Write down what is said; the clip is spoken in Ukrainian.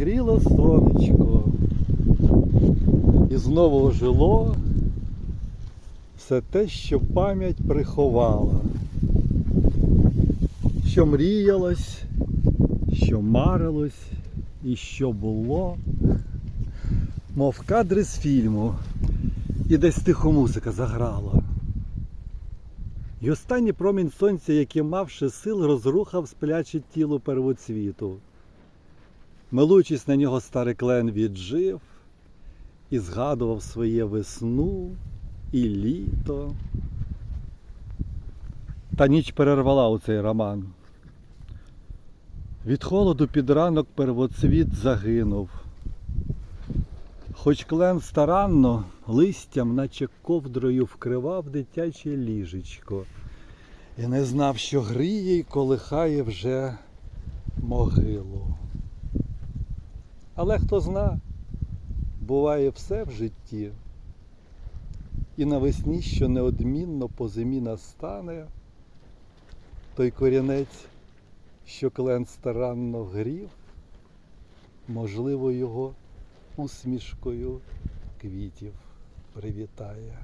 Пригріло сонечко. І знову ожило все те, що пам'ять приховала. Що мріялось, що марилось і що було. Мов кадри з фільму. І десь тихо музика заграла. І останній промінь сонця, який мавши сил, розрухав спляче тіло первоцвіту. Милуючись на нього старий клен віджив і згадував своє весну і літо. Та ніч перервала у цей роман. Від холоду під ранок первоцвіт загинув. Хоч клен старанно листям, наче ковдрою вкривав дитяче ліжечко, і не знав, що гріє й колихає вже могилу. Але хто зна, буває все в житті, і навесні, що неодмінно по зимі настане, той корінець, що клен старанно грів, можливо, його усмішкою квітів привітає.